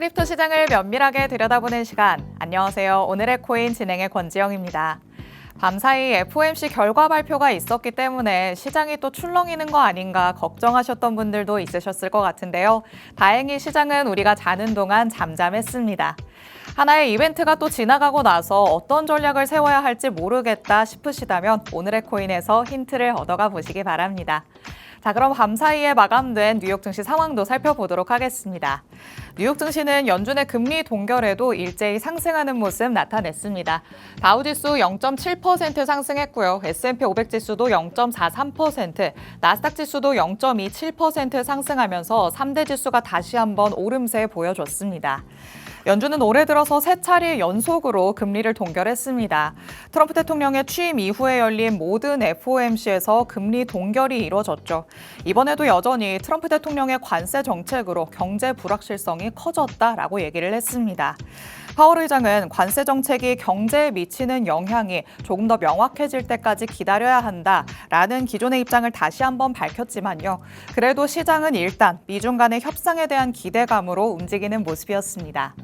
크립토 시장을 면밀하게 들여다보는 시간. 안녕하세요. 오늘의 코인 진행의 권지영입니다. 밤사이 FOMC 결과 발표가 있었기 때문에 시장이 또 출렁이는 거 아닌가 걱정하셨던 분들도 있으셨을 것 같은데요. 다행히 시장은 우리가 자는 동안 잠잠했습니다. 하나의 이벤트가 또 지나가고 나서 어떤 전략을 세워야 할지 모르겠다 싶으시다면 오늘의 코인에서 힌트를 얻어가 보시기 바랍니다. 자, 그럼 밤 사이에 마감된 뉴욕 증시 상황도 살펴보도록 하겠습니다. 뉴욕 증시는 연준의 금리 동결에도 일제히 상승하는 모습 나타냈습니다. 다우지수 0.7% 상승했고요. S&P 500 지수도 0.43%, 나스닥 지수도 0.27% 상승하면서 3대 지수가 다시 한번 오름세 보여줬습니다. 연준은 올해 들어서 세 차례 연속으로 금리를 동결했습니다. 트럼프 대통령의 취임 이후에 열린 모든 FOMC에서 금리 동결이 이루어졌죠. 이번에도 여전히 트럼프 대통령의 관세 정책으로 경제 불확실성이 커졌다라고 얘기를 했습니다. 파월 의장은 관세 정책이 경제에 미치는 영향이 조금 더 명확해질 때까지 기다려야 한다라는 기존의 입장을 다시 한번 밝혔지만요. 그래도 시장은 일단 미중 간의 협상에 대한 기대감으로 움직이는 모습이었습니다.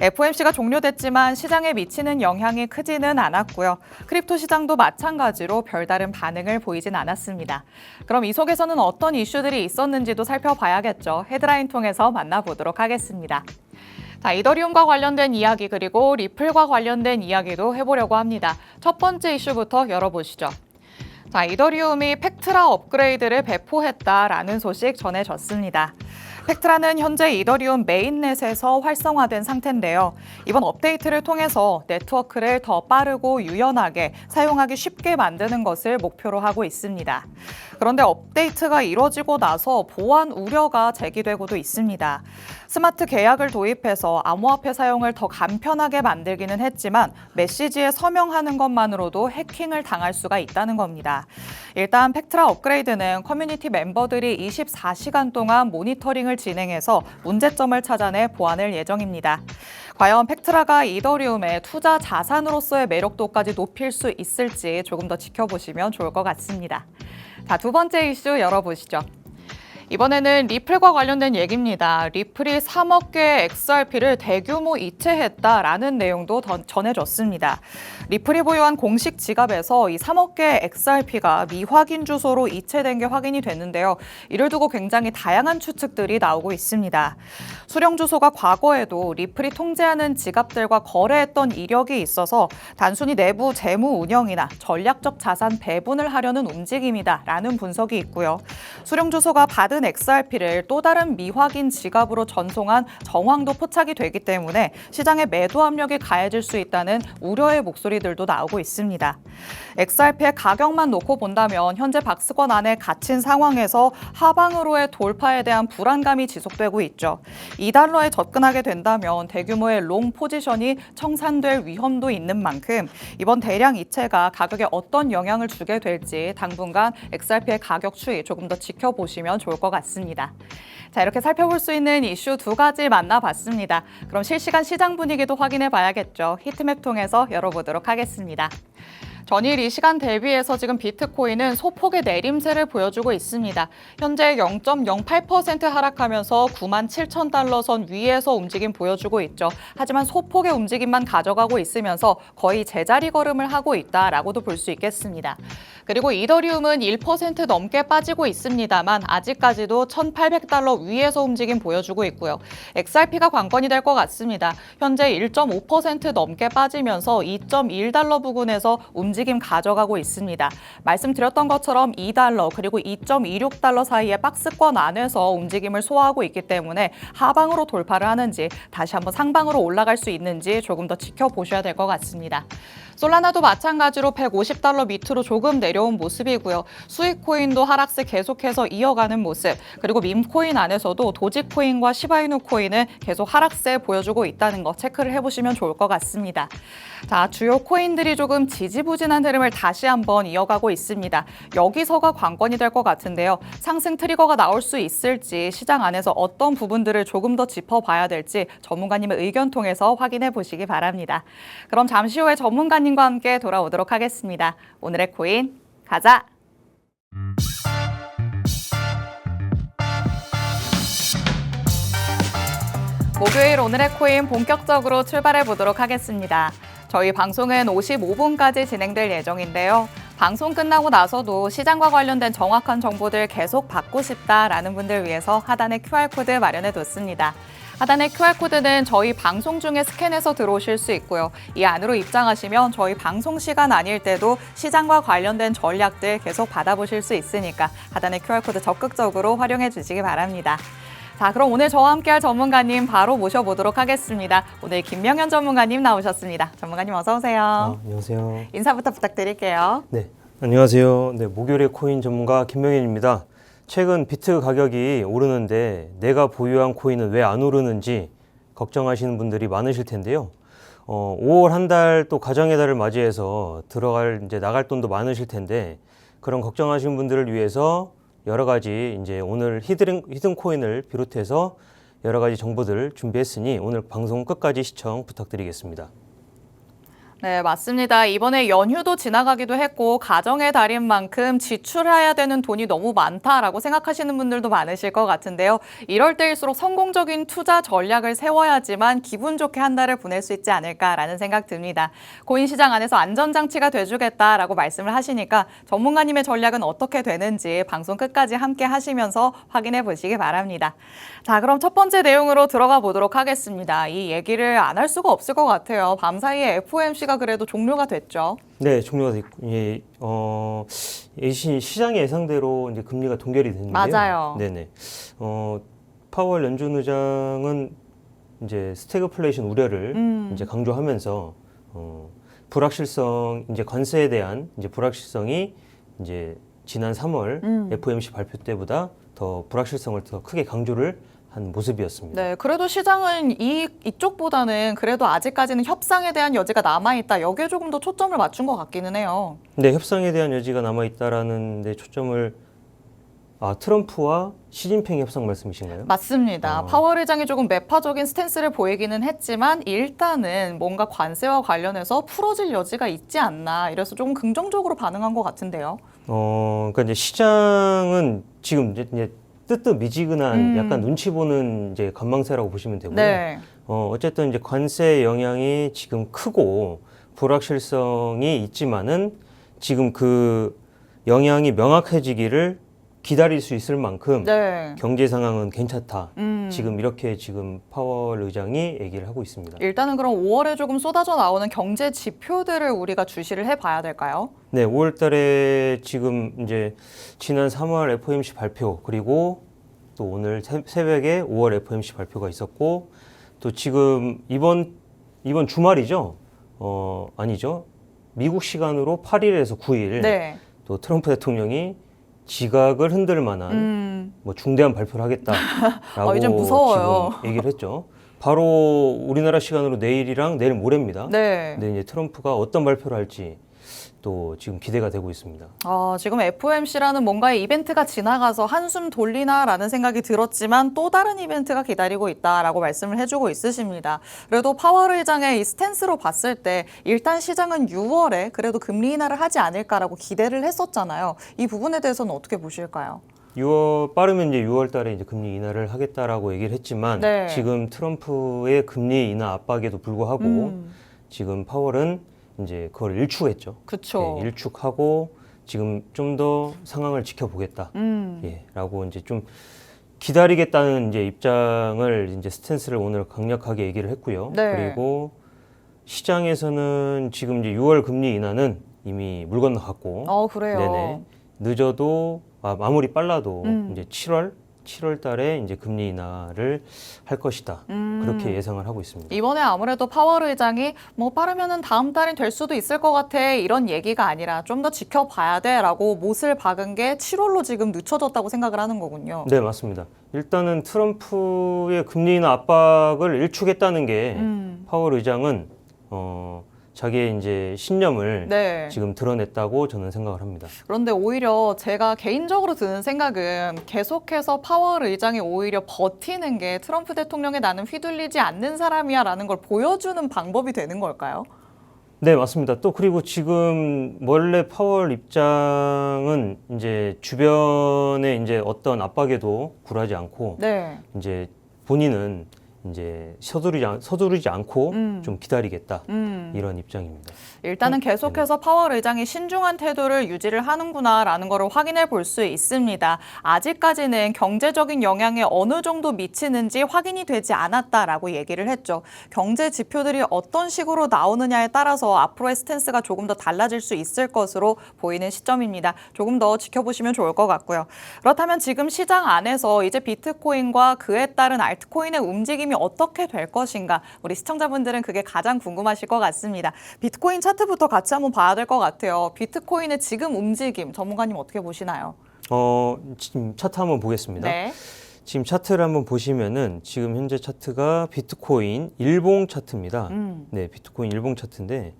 FOMC가 종료됐지만 시장에 미치는 영향이 크지는 않았고요. 크립토 시장도 마찬가지로 별다른 반응을 보이진 않았습니다. 그럼 이 속에서는 어떤 이슈들이 있었는지도 살펴봐야겠죠. 헤드라인 통해서 만나보도록 하겠습니다. 자, 이더리움과 관련된 이야기 그리고 리플과 관련된 이야기도 해보려고 합니다. 첫 번째 이슈부터 열어보시죠. 자, 이더리움이 팩트라 업그레이드를 배포했다라는 소식 전해졌습니다. 팩트라는 현재 이더리움 메인넷에서 활성화된 상태인데요. 이번 업데이트를 통해서 네트워크를 더 빠르고 유연하게 사용하기 쉽게 만드는 것을 목표로 하고 있습니다. 그런데 업데이트가 이뤄지고 나서 보안 우려가 제기되고도 있습니다. 스마트 계약을 도입해서 암호화폐 사용을 더 간편하게 만들기는 했지만 메시지에 서명하는 것만으로도 해킹을 당할 수가 있다는 겁니다. 일단 팩트라 업그레이드는 커뮤니티 멤버들이 24시간 동안 모니터링을 진행해서 문제점을 찾아내 보완을 예정입니다. 과연 팩트라가 이더리움의 투자 자산으로서의 매력도까지 높일 수 있을지 조금 더 지켜보시면 좋을 것 같습니다. 자, 두 번째 이슈 열어보시죠. 이번에는 리플과 관련된 얘기입니다. 리플이 3억 개의 XRP를 대규모 이체했다라는 내용도 전해졌습니다. 리플이 보유한 공식 지갑에서 이 3억 개의 XRP가 미확인 주소로 이체된 게 확인이 됐는데요. 이를 두고 굉장히 다양한 추측들이 나오고 있습니다. 수령 주소가 과거에도 리플이 통제하는 지갑들과 거래했던 이력이 있어서 단순히 내부 재무 운영이나 전략적 자산 배분을 하려는 움직임이다라는 분석이 있고요. 수령 주소가 받은 받은 XRP를 또 다른 미확인 지갑으로 전송한 정황도 포착이 되기 때문에 시장의 매도 압력이 가해질 수 있다는 우려의 목소리들도 나오고 있습니다. XRP의 가격만 놓고 본다면 현재 박스권 안에 갇힌 상황에서 하방으로의 돌파에 대한 불안감이 지속되고 있죠. 2달러에 접근하게 된다면 대규모의 롱 포지션이 청산될 위험도 있는 만큼 이번 대량 이체가 가격에 어떤 영향을 주게 될지 당분간 XRP의 가격 추이 조금 더 지켜보시면 좋을 것 같습니다. 자, 이렇게 살펴볼 수 있는 이슈 두 가지 만나봤습니다. 그럼 실시간 시장 분위기도 확인해 봐야겠죠. 히트맵 통해서 열어보도록 하겠습니다. 전일 이 시간 대비해서 지금 비트코인은 소폭의 내림세를 보여주고 있습니다. 현재 0.08% 하락하면서 9만 7천 달러 선 위에서 움직임 보여주고 있죠. 하지만 소폭의 움직임만 가져가고 있으면서 거의 제자리 걸음을 하고 있다라고도 볼 수 있겠습니다. 그리고 이더리움은 1% 넘게 빠지고 있습니다만 아직까지도 1,800달러 위에서 움직임 보여주고 있고요. XRP가 관건이 될 것 같습니다. 현재 1.5% 넘게 빠지면서 2.1달러 부근에서 움직임 가져가고 있습니다. 말씀드렸던 것처럼 2달러 그리고 2.26달러 사이의 박스권 안에서 움직임을 소화하고 있기 때문에 하방으로 돌파를 하는지 다시 한번 상방으로 올라갈 수 있는지 조금 더 지켜보셔야 될 것 같습니다. 솔라나도 마찬가지로 150달러 밑으로 조금 내려온 모습이고요. 수익 코인도 하락세 계속해서 이어가는 모습. 그리고 밈코인 안에서도 도지 코인과 시바이누 코인은 계속 하락세 보여주고 있다는 거 체크를 해보시면 좋을 것 같습니다. 자, 주요 코인들이 조금 지지부진한 흐름을 다시 한번 이어가고 있습니다. 여기서가 관건이 될 것 같은데요. 상승 트리거가 나올 수 있을지 시장 안에서 어떤 부분들을 조금 더 짚어봐야 될지 전문가님의 의견 통해서 확인해 보시기 바랍니다. 그럼 잠시 후에 전문가님 선생님과 함께 돌아오도록 하겠습니다. 오늘의 코인 가자! 목요일 오늘의 코인 본격적으로 출발해 보도록 하겠습니다. 저희 방송은 55분까지 진행될 예정인데요. 방송 끝나고 나서도 시장과 관련된 정확한 정보들 계속 받고 싶다라는 분들 위해서 하단에 QR코드 마련해 뒀습니다. 하단의 QR코드는 저희 방송 중에 스캔해서 들어오실 수 있고요. 이 안으로 입장하시면 저희 방송 시간 아닐 때도 시장과 관련된 전략들 계속 받아보실 수 있으니까 하단의 QR코드 적극적으로 활용해 주시기 바랍니다. 자, 그럼 오늘 저와 함께할 전문가님 바로 모셔보도록 하겠습니다. 오늘 김명현 전문가님 나오셨습니다. 전문가님 어서 오세요. 아, 안녕하세요. 인사부터 부탁드릴게요. 네, 안녕하세요. 네, 목요일의 코인 전문가 김명현입니다. 최근 비트 가격이 오르는데 내가 보유한 코인은 왜 안 오르는지 걱정하시는 분들이 많으실 텐데요. 어, 5월 한 달 또 가정의 달을 맞이해서 들어갈 이제 나갈 돈도 많으실 텐데 그런 걱정하시는 분들을 위해서 여러 가지 이제 오늘 히든 히든 코인을 비롯해서 여러 가지 정보들을 준비했으니 오늘 방송 끝까지 시청 부탁드리겠습니다. 네, 맞습니다. 이번에 연휴도 지나가기도 했고 가정의 달인 만큼 지출해야 되는 돈이 너무 많다라고 생각하시는 분들도 많으실 것 같은데요. 이럴 때일수록 성공적인 투자 전략을 세워야지만 기분 좋게 한 달을 보낼 수 있지 않을까라는 생각 듭니다. 코인 시장 안에서 안전장치가 돼주겠다라고 말씀을 하시니까 전문가님의 전략은 어떻게 되는지 방송 끝까지 함께 하시면서 확인해 보시기 바랍니다. 자, 그럼 첫 번째 내용으로 들어가 보도록 하겠습니다. 이 얘기를 안 할 수가 없을 것 같아요. 밤 사이에 FOMC가 그래도 종료가 됐죠. 네, 종료가 됐고, 예, 어, 예시 시장의 예상대로 이제 금리가 동결이 됐는데요. 맞아요. 네네. 어, 파월 연준 의장은 이제 스태그플레이션 우려를 음. 이제 강조하면서 어, 불확실성 이제 관세에 대한 이제 불확실성이 이제 지난 3월 음. FOMC 발표 때보다 더 불확실성을 더 크게 강조를 한 모습이었습니다. 네, 그래도 시장은 이 이쪽보다는 그래도 아직까지는 협상에 대한 여지가 남아 있다. 여기에 조금 더 초점을 맞춘 것 같기는 해요. 근데 협상에 대한 여지가 남아 있다라는 데 초점을 아 트럼프와 시진핑 협상 말씀이신가요? 맞습니다. 어. 파월 의장이 조금 매파적인 스탠스를 보이기는 했지만 일단은 뭔가 관세와 관련해서 풀어질 여지가 있지 않나. 이래서 조금 긍정적으로 반응한 것 같은데요. 어, 그러니까 이제 시장은 지금 이제, 이제 뜨뜻미지근한 음. 약간 눈치 보는 이제 관망세라고 보시면 되고요. 네. 어, 어쨌든 이제 관세 영향이 지금 크고 불확실성이 있지만은 지금 그 영향이 명확해지기를 기다릴 수 있을 만큼 네. 경제 상황은 괜찮다. 음. 지금 이렇게 지금 파월 의장이 얘기를 하고 있습니다. 일단은 그럼 5월에 조금 쏟아져 나오는 경제 지표들을 우리가 주시를 해봐야 될까요? 네, 5월 달에 지금 이제 지난 3월 FOMC 발표 그리고 또 오늘 새- 새벽에 5월 FOMC 발표가 있었고 또 지금 이번 이번 주말이죠. 어, 아니죠. 미국 시간으로 8일에서 9일 네. 또 트럼프 대통령이 지각을 흔들 만한 음. 뭐 중대한 발표를 하겠다라고 어, 이제 무서워요. 지금 얘기를 했죠. 바로 우리나라 시간으로 내일이랑 내일 모레입니다. 네. 근데 이제 트럼프가 어떤 발표를 할지 또 지금 기대가 되고 있습니다. 아, 지금 FOMC라는 뭔가의 이벤트가 지나가서 한숨 돌리나라는 생각이 들었지만 또 다른 이벤트가 기다리고 있다라고 말씀을 해주고 있으십니다. 그래도 파월 의장의 이 스탠스로 봤을 때 일단 시장은 6월에 그래도 금리 인하를 하지 않을까라고 기대를 했었잖아요. 이 부분에 대해서는 어떻게 보실까요? 6월 빠르면 이제 6월 달에 이제 금리 인하를 하겠다라고 얘기를 했지만 네. 지금 트럼프의 금리 인하 압박에도 불구하고 음, 지금 파월은 이제 그걸 일축했죠. 그쵸. 예, 일축하고 지금 좀 더 상황을 지켜보겠다. 음, 예, 라고 이제 좀 기다리겠다는 이제 입장을 이제 스탠스를 오늘 강력하게 얘기를 했고요. 네. 그리고 시장에서는 지금 이제 6월 금리 인하는 이미 물 건너갔고 어, 그래요. 네네. 늦어도 아, 마무리 빨라도 음. 이제 7월 7월 달에 이제 금리 인하를 할 것이다. 음. 그렇게 예상을 하고 있습니다. 이번에 아무래도 파월 의장이 뭐 빠르면은 다음 달엔 될 수도 있을 것 같아 이런 얘기가 아니라 좀 더 지켜봐야 돼라고 못을 박은 게 7월로 지금 늦춰졌다고 생각을 하는 거군요. 네, 맞습니다. 일단은 트럼프의 금리 인하 압박을 일축했다는 게 음, 파월 의장은 어, 자기의 이제 신념을 네. 지금 드러냈다고 저는 생각을 합니다. 그런데 오히려 제가 개인적으로 드는 생각은 계속해서 파월 의장이 오히려 버티는 게 트럼프 대통령에 나는 휘둘리지 않는 사람이야라는 걸 보여주는 방법이 되는 걸까요? 네, 맞습니다. 또 그리고 지금 원래 파월 입장은 이제 주변에 이제 어떤 압박에도 굴하지 않고 네. 이제 본인은 이제 서두르지, 않, 서두르지 않고 음. 좀 기다리겠다 음. 이런 입장입니다. 일단은 계속해서 파월 의장이 신중한 태도를 유지를 하는구나라는 것을 확인해 볼 수 있습니다. 아직까지는 경제적인 영향에 어느 정도 미치는지 확인이 되지 않았다라고 얘기를 했죠. 경제 지표들이 어떤 식으로 나오느냐에 따라서 앞으로의 스탠스가 조금 더 달라질 수 있을 것으로 보이는 시점입니다. 조금 더 지켜보시면 좋을 것 같고요. 그렇다면 지금 시장 안에서 이제 비트코인과 그에 따른 알트코인의 움직임이 어떻게 될 것인가 우리 시청자분들은 그게 가장 궁금하실 것 같습니다. 비트코인 차트부터 같이 한번 봐야 될 것 같아요. 비트코인의 지금 움직임 전문가님 어떻게 보시나요? 어, 지금 차트 한번 보겠습니다. 네. 지금 차트를 한번 보시면은 지금 현재 차트가 비트코인 일봉 차트입니다. 음. 네, 비트코인 일봉 차트인데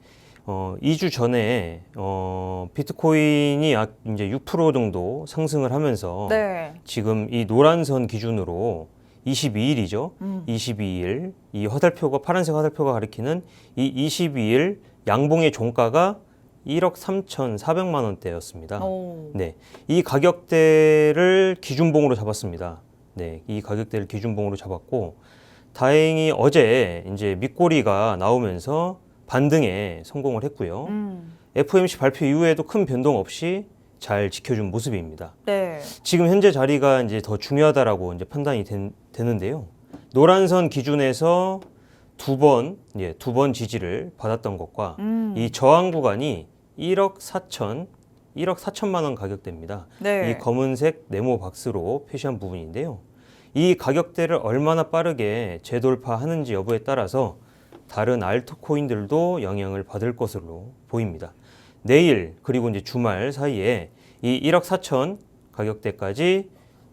어, 2주 전에 어, 비트코인이 약 이제 6% 정도 상승을 하면서 네. 지금 이 노란 선 기준으로 22일이죠. 음. 22일 이 화살표가 파란색 화살표가 가리키는 이 22일 양봉의 종가가 1억 3,400만 원대였습니다. 오. 네, 이 가격대를 기준봉으로 잡았습니다. 네, 이 가격대를 기준봉으로 잡았고 다행히 어제 이제 밑꼬리가 나오면서 반등에 성공을 했고요. 음. FOMC 발표 이후에도 큰 변동 없이 잘 지켜준 모습입니다. 네. 지금 현재 자리가 이제 더 중요하다라고 이제 판단이 된- 되는데요. 노란선 기준에서 두 번, 예, 두 번 지지를 받았던 것과 음. 이 저항 구간이 1억 4천, 1억 4천만 원 가격대입니다. 네. 이 검은색 네모 박스로 표시한 부분인데요. 이 가격대를 얼마나 빠르게 재돌파하는지 여부에 따라서 다른 알트코인들도 영향을 받을 것으로 보입니다. 내일 그리고 이제 주말 사이에 이 1억 4천 가격대까지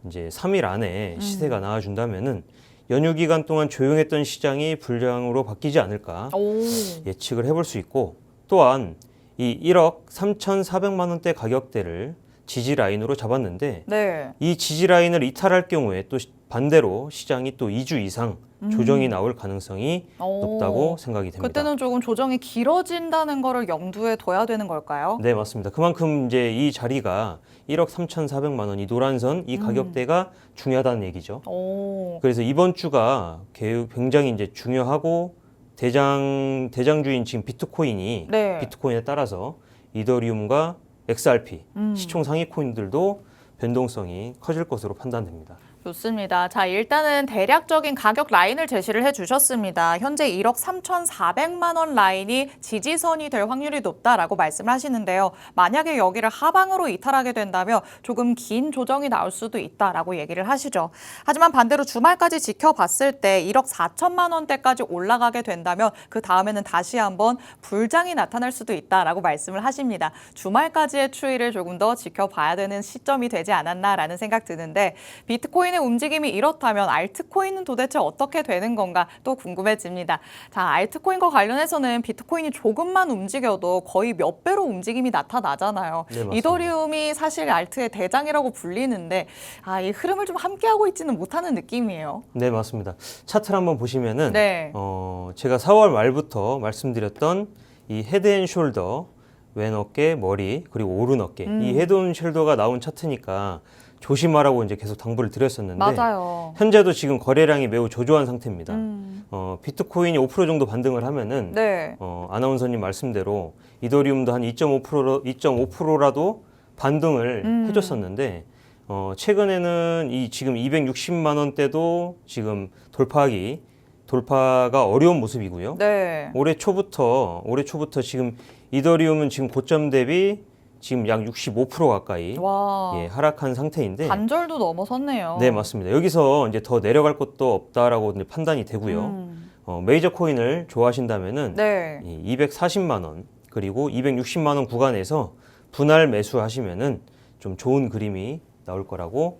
이제 3일 안에 시세가 나와준다면은 연휴 기간 동안 조용했던 시장이 불장으로 바뀌지 않을까 오. 예측을 해볼 수 있고 또한 이 1억 3,400만 원대 가격대를 지지 라인으로 잡았는데 네. 이 지지 라인을 이탈할 경우에 또 시- 반대로 시장이 또 2주 이상 조정이 나올 가능성이 오. 높다고 생각이 됩니다. 음. 그때는 조금 조정이 길어진다는 거를 염두에 둬야 되는 걸까요? 네, 맞습니다. 그만큼 이제 이 자리가 1억 3,400만 원 이 노란선 음. 이 가격대가 중요하다는 얘기죠. 오. 그래서 이번 주가 개- 굉장히 이제 중요하고 대장 대장주인 지금 비트코인이 네. 비트코인에 따라서 이더리움과 XRP 음. 시총 상위 코인들도 변동성이 커질 것으로 판단됩니다. 좋습니다. 자, 일단은 대략적인 가격 라인을 제시를 해 주셨습니다. 현재 1억 3,400만 원 라인이 지지선이 될 확률이 높다라고 말씀을 하시는데요. 만약에 여기를 하방으로 이탈하게 된다면 조금 긴 조정이 나올 수도 있다라고 얘기를 하시죠. 하지만 반대로 주말까지 지켜봤을 때 1억 4천만 원대까지 올라가게 된다면 그 다음에는 다시 한번 불장이 나타날 수도 있다라고 말씀을 하십니다. 주말까지의 추이를 조금 더 지켜봐야 되는 시점이 되지 않았나라는 생각 드는데 비트코인의 움직임이 이렇다면 알트코인은 도대체 어떻게 되는 건가 또 궁금해집니다. 자, 알트코인과 관련해서는 비트코인이 조금만 움직여도 거의 몇 배로 움직임이 나타나잖아요. 네. 이더리움이 사실 알트의 대장이라고 불리는데 아, 이 흐름을 좀 함께하고 있지는 못하는 느낌이에요. 네, 맞습니다. 차트를 한번 보시면은 네. 어, 제가 4월 말부터 말씀드렸던 이 헤드 앤 숄더 왼 어깨, 머리 그리고 오른 어깨 음. 이 헤드앤숄더가 나온 차트니까 조심하라고 이제 계속 당부를 드렸었는데 맞아요. 현재도 지금 거래량이 매우 조조한 상태입니다. 음, 어, 비트코인이 5% 정도 반등을 하면은 네. 어, 아나운서님 말씀대로 이더리움도 한 2.5% 2.5%라도 반등을 음. 해줬었는데 어, 최근에는 이 지금 260만 원대도 지금 돌파하기 돌파가 어려운 모습이고요. 네. 올해 초부터 올해 초부터 지금 이더리움은 지금 고점 대비 지금 약 65% 가까이 와. 예, 하락한 상태인데 반절도 넘어섰네요. 네 맞습니다. 여기서 이제 더 내려갈 것도 없다라고 이제 판단이 되고요. 음, 어, 메이저 코인을 좋아하신다면은 네. 이 240만 원 그리고 260만 원 구간에서 분할 매수하시면은 좀 좋은 그림이 나올 거라고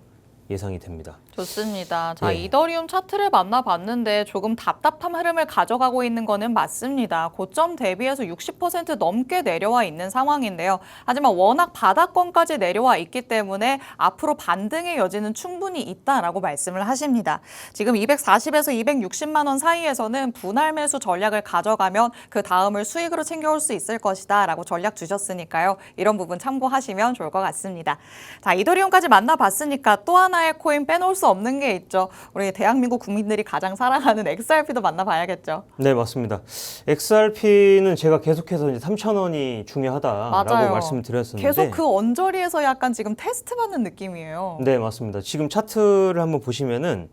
예상이 됩니다. 좋습니다. 자, 네. 이더리움 차트를 만나봤는데 조금 답답한 흐름을 가져가고 있는 거는 맞습니다. 고점 대비해서 60% 넘게 내려와 있는 상황인데요. 하지만 워낙 바닥권까지 내려와 있기 때문에 앞으로 반등의 여지는 충분히 있다라고 말씀을 하십니다. 지금 240에서 260만 원 사이에서는 분할 매수 전략을 가져가면 그 다음을 수익으로 챙겨올 수 있을 것이다라고 전략 주셨으니까요. 이런 부분 참고하시면 좋을 것 같습니다. 자, 이더리움까지 만나봤으니까 또 하나의 코인 빼놓을 수수 없는 게 있죠. 우리 대한민국 국민들이 가장 사랑하는 XRP도 만나봐야겠죠. 네, 맞습니다. XRP는 제가 계속해서 이제 3,000원이 중요하다라고 맞아요. 말씀을 드렸었는데 계속 그 언저리에서 약간 지금 테스트 받는 느낌이에요. 네, 맞습니다. 지금 차트를 한번 보시면은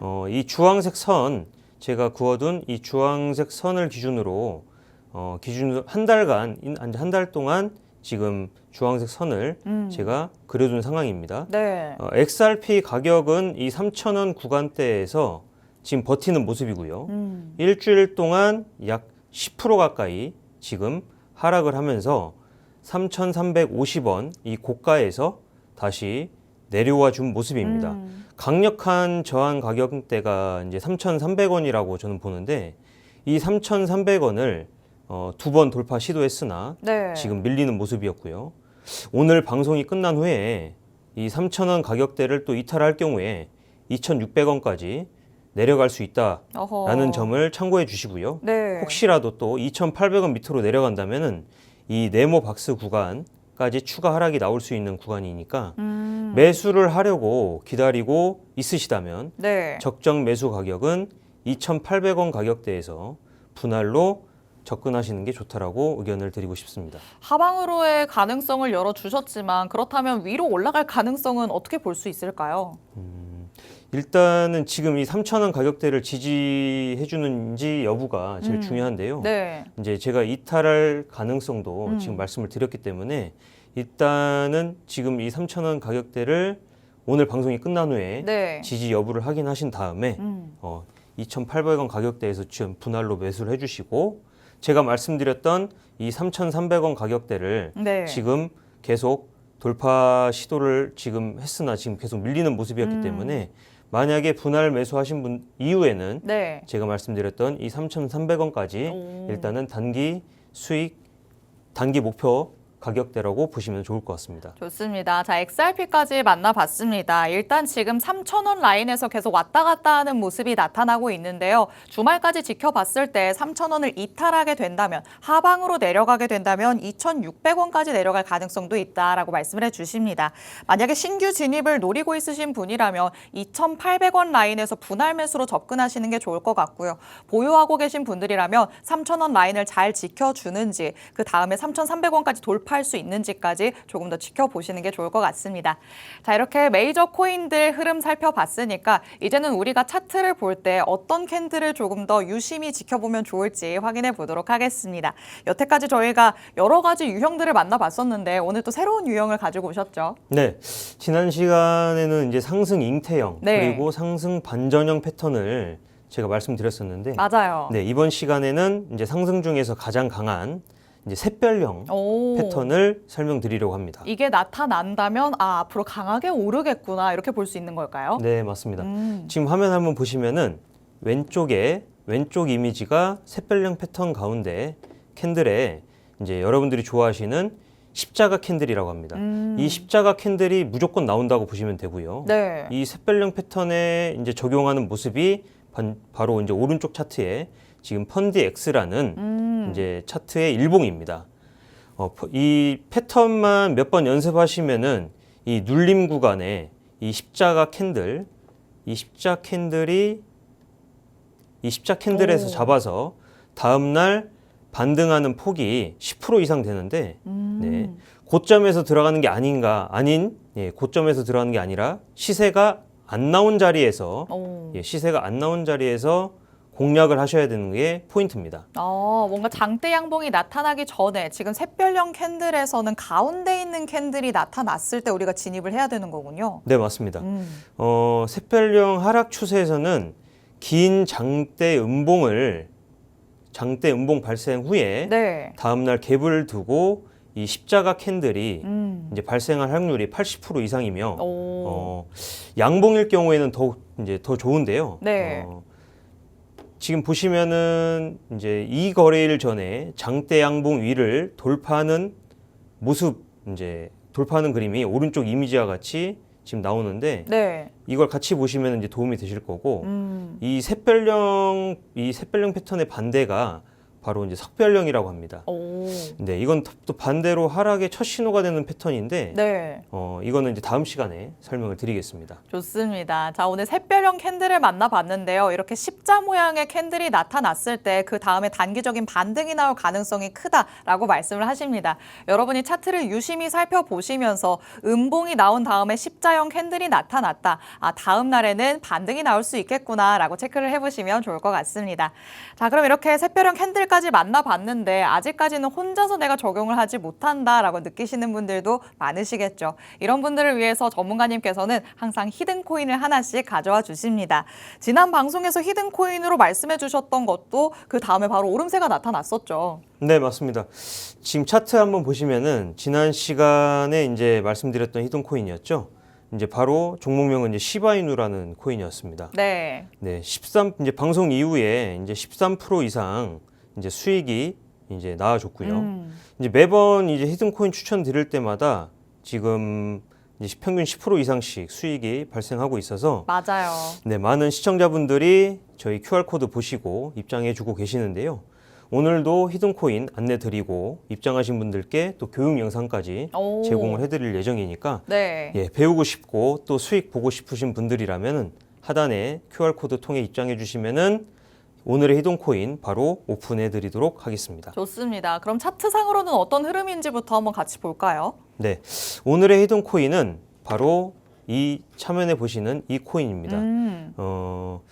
어, 이 주황색 선 제가 그어둔 이 주황색 선을 기준으로 어, 기준으로 한 달간 한 달 동안 지금 주황색 선을 음. 제가 그려둔 상황입니다. 네. 어, XRP 가격은 이 3,000원 구간대에서 지금 버티는 모습이고요. 음. 일주일 동안 약 10% 가까이 지금 하락을 하면서 3,350원 이 고가에서 다시 내려와 준 모습입니다. 음. 강력한 저항 가격대가 이제 3,300원이라고 저는 보는데 이 3,300원을 어, 두 번 돌파 시도했으나 네. 지금 밀리는 모습이었고요. 오늘 방송이 끝난 후에 이 3,000원 가격대를 또 이탈할 경우에 2,600원까지 내려갈 수 있다라는 어허. 점을 참고해 주시고요. 네. 혹시라도 또 2,800원 밑으로 내려간다면은 이 네모 박스 구간까지 추가 하락이 나올 수 있는 구간이니까 음. 매수를 하려고 기다리고 있으시다면 네. 적정 매수 가격은 2,800원 가격대에서 분할로 접근하시는 게 좋다라고 의견을 드리고 싶습니다. 하방으로의 가능성을 열어주셨지만 그렇다면 위로 올라갈 가능성은 어떻게 볼 수 있을까요? 일단은 지금 이 3,000원 가격대를 지지해 주는지 여부가 제일 음. 중요한데요. 네. 이제 제가 이탈할 가능성도 음. 지금 말씀을 드렸기 때문에 일단은 지금 이 3,000원 가격대를 오늘 방송이 끝난 후에 네. 지지 여부를 확인하신 다음에 음. 어, 2,800원 가격대에서 지금 분할로 매수를 해주시고 제가 말씀드렸던 이 3,300원 가격대를 네. 지금 계속 돌파 시도를 지금 했으나 지금 계속 밀리는 모습이었기 음. 때문에 만약에 분할 매수하신 분 이후에는 네. 제가 말씀드렸던 이 3,300원까지 오. 일단은 단기 수익 단기 목표 가격대라고 보시면 좋을 것 같습니다. 좋습니다. 자, XRP까지 만나봤습니다. 일단 지금 3,000원 라인에서 계속 왔다 갔다 하는 모습이 나타나고 있는데요. 주말까지 지켜봤을 때 3,000원을 이탈하게 된다면, 하방으로 내려가게 된다면 2,600원까지 내려갈 가능성도 있다라고 말씀을 해주십니다. 만약에 신규 진입을 노리고 있으신 분이라면 2,800원 라인에서 분할 매수로 접근하시는 게 좋을 것 같고요. 보유하고 계신 분들이라면 3,000원 라인을 잘 지켜주는지, 그 다음에 3,300원까지 돌파 할 수 있는지까지 조금 더 지켜보시는 게 좋을 것 같습니다. 자, 이렇게 메이저 코인들 흐름 살펴봤으니까 이제는 우리가 차트를 볼 때 어떤 캔들을 조금 더 유심히 지켜보면 좋을지 확인해 보도록 하겠습니다. 여태까지 저희가 여러 가지 유형들을 만나봤었는데 오늘 또 새로운 유형을 가지고 오셨죠. 네, 지난 시간에는 이제 상승 잉태형 네. 그리고 상승 반전형 패턴을 제가 말씀드렸었는데, 맞아요. 네 이번 시간에는 이제 상승 중에서 가장 강한 이제 샛별형 오. 패턴을 설명드리려고 합니다. 이게 나타난다면 아 앞으로 강하게 오르겠구나 이렇게 볼 수 있는 걸까요? 네, 맞습니다. 음. 지금 화면 한번 보시면은 왼쪽에 왼쪽 이미지가 샛별형 패턴 가운데 캔들에 이제 여러분들이 좋아하시는 십자가 캔들이라고 합니다. 음. 이 십자가 캔들이 무조건 나온다고 보시면 되고요. 네. 이 샛별형 패턴에 이제 적용하는 모습이 반- 바로 이제 오른쪽 차트에 지금 펀디 X라는 음. 이제 차트의 일봉입니다. 어, 퍼- 이 패턴만 몇 번 연습하시면은 이 눌림 구간에 이 십자가 캔들, 이 십자 캔들이 이 십자 캔들에서 오. 잡아서 다음 날 반등하는 폭이 10% 이상 되는데 음. 네. 고점에서 들어가는 게 아닌가 아닌 예, 고점에서 들어가는 게 아니라 시세가 안 나온 자리에서 오. 예, 시세가 안 나온 자리에서 공략을 하셔야 되는 게 포인트입니다. 어, 뭔가 장대 양봉이 나타나기 전에 지금 샛별형 캔들에서는 가운데 있는 캔들이 나타났을 때 우리가 진입을 해야 되는 거군요. 네, 맞습니다. 음. 어, 샛별령 하락 추세에서는 긴 장대 음봉을 장대 음봉 발생 후에 네. 다음 날 갭을 두고 이 십자가 캔들이 음. 이제 발생할 확률이 80% 이상이며 오. 어, 양봉일 경우에는 더 이제 더 좋은데요. 네. 어, 지금 보시면은 이제 이 거래일 전에 장대 양봉 위를 돌파하는 모습 이제 돌파하는 그림이 오른쪽 이미지와 같이 지금 나오는데 네. 이걸 같이 보시면 이제 도움이 되실 거고 음. 이 샛별령 이 샛별령 패턴의 반대가 바로 이제 석별령이라고 합니다. 오. 네, 이건 또 반대로 하락의 첫 신호가 되는 패턴인데 네. 어, 이거는 이제 다음 시간에 설명을 드리겠습니다. 좋습니다. 자, 오늘 샛별형 캔들을 만나봤는데요. 이렇게 십자 모양의 캔들이 나타났을 때 그 다음에 단기적인 반등이 나올 가능성이 크다라고 말씀을 하십니다. 여러분이 차트를 유심히 살펴보시면서 음봉이 나온 다음에 십자형 캔들이 나타났다. 아, 다음 날에는 반등이 나올 수 있겠구나라고 체크를 해보시면 좋을 것 같습니다. 자, 그럼 이렇게 샛별형 캔들까지 만나봤는데 아직까지는 혼자서 내가 적용을 하지 못한다라고 느끼시는 분들도 많으시겠죠. 이런 분들을 위해서 전문가님께서는 항상 히든 코인을 하나씩 가져와 주십니다. 지난 방송에서 히든 코인으로 말씀해 주셨던 것도 그 다음에 바로 오름세가 나타났었죠. 네, 맞습니다. 지금 차트 한번 보시면은 지난 시간에 이제 말씀드렸던 히든 코인이었죠. 이제 바로 종목명은 이제 시바이누라는 코인이었습니다. 네. 네, 13 이제 방송 이후에 이제 13% 이상 이제 수익이 이제 나와줬고요. 음, 이제 매번 이제 히든 코인 추천 드릴 때마다 지금 이제 평균 10% 이상씩 수익이 발생하고 있어서 맞아요. 네, 많은 시청자분들이 저희 QR코드 보시고 입장해 주고 계시는데요. 오늘도 히든코인 안내 드리고 입장하신 분들께 또 교육 영상까지 오. 제공을 해드릴 예정이니까 네. 예, 배우고 싶고 또 수익 보고 싶으신 분들이라면은 하단에 QR코드 통해 입장해 주시면은 오늘의 히든코인 바로 오픈해 드리도록 하겠습니다. 좋습니다. 그럼 차트상으로는 어떤 흐름인지부터 한번 같이 볼까요? 네, 오늘의 히든코인은 바로 이 화면에 보시는 이 코인입니다. 음, 어,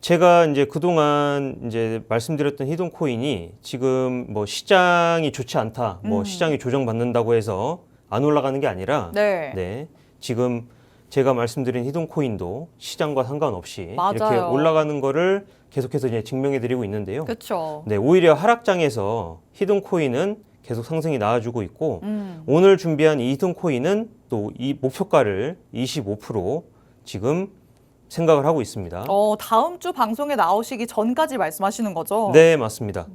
제가 이제 그동안 이제 말씀드렸던 히든 코인이 지금 뭐 시장이 좋지 않다, 뭐 음. 시장이 조정받는다고 해서 안 올라가는 게 아니라 네. 네, 지금 제가 말씀드린 히든 코인도 시장과 상관없이 맞아요. 이렇게 올라가는 거를 계속해서 이제 증명해 드리고 있는데요. 그렇죠. 네, 오히려 하락장에서 히든 코인은 계속 상승이 나와주고 있고 음, 오늘 준비한 이 히든 코인은 또 이 목표가를 25% 지금 생각을 하고 있습니다. 어, 다음 주 방송에 나오시기 전까지 말씀하시는 거죠? 네, 맞습니다.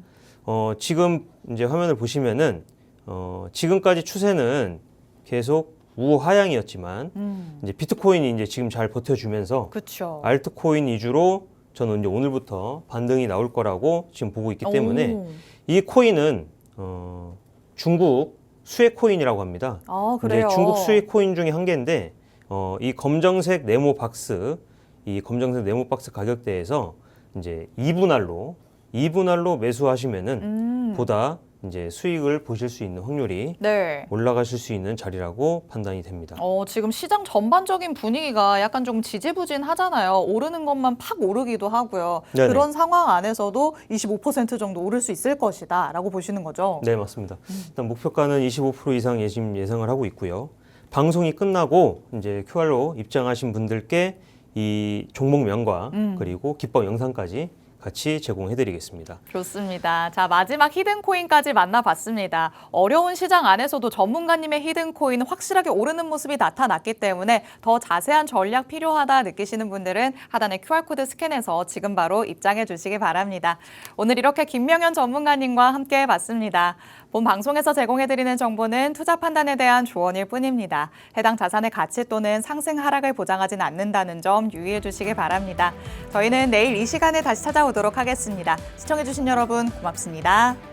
어, 지금 이제 화면을 보시면은 어, 지금까지 추세는 계속 우하향이었지만 음, 이제 비트코인이 이제 지금 잘 버텨주면서 그렇죠. 알트코인 위주로 저는 이제 오늘부터 반등이 나올 거라고 지금 보고 있기 때문에 오. 이 코인은 어, 중국 수혜 코인이라고 합니다. 아, 이제 그래요. 중국 수입 코인 중에 한 개인데 어, 이 검정색 네모 박스 이 검정색 네모 박스 가격대에서 이제 2분할로 2분할로 매수하시면은 음, 보다 이제 수익을 보실 수 있는 확률이 네. 올라가실 수 있는 자리라고 판단이 됩니다. 어, 지금 시장 전반적인 분위기가 약간 좀 지지부진하잖아요. 오르는 것만 팍 오르기도 하고요. 네네. 그런 상황 안에서도 25% 정도 오를 수 있을 것이다라고 보시는 거죠. 네, 맞습니다. 일단 목표가는 25% 이상 예심 예상을 하고 있고요. 방송이 끝나고 이제 QR로 입장하신 분들께 이 종목명과 음. 그리고 기법 영상까지 같이 제공해드리겠습니다. 좋습니다. 자, 마지막 히든 코인까지 만나봤습니다. 어려운 시장 안에서도 전문가님의 히든 코인 확실하게 오르는 모습이 나타났기 때문에 더 자세한 전략 필요하다 느끼시는 분들은 하단의 QR코드 스캔해서 지금 바로 입장해 주시기 바랍니다. 오늘 이렇게 김명현 전문가님과 함께 해봤습니다. 본 방송에서 제공해드리는 정보는 투자 판단에 대한 조언일 뿐입니다. 해당 자산의 가치 또는 상승 하락을 보장하진 않는다는 점 유의해 주시기 바랍니다. 저희는 내일 이 시간에 다시 찾아오도록 하겠습니다. 시청해주신 여러분 고맙습니다.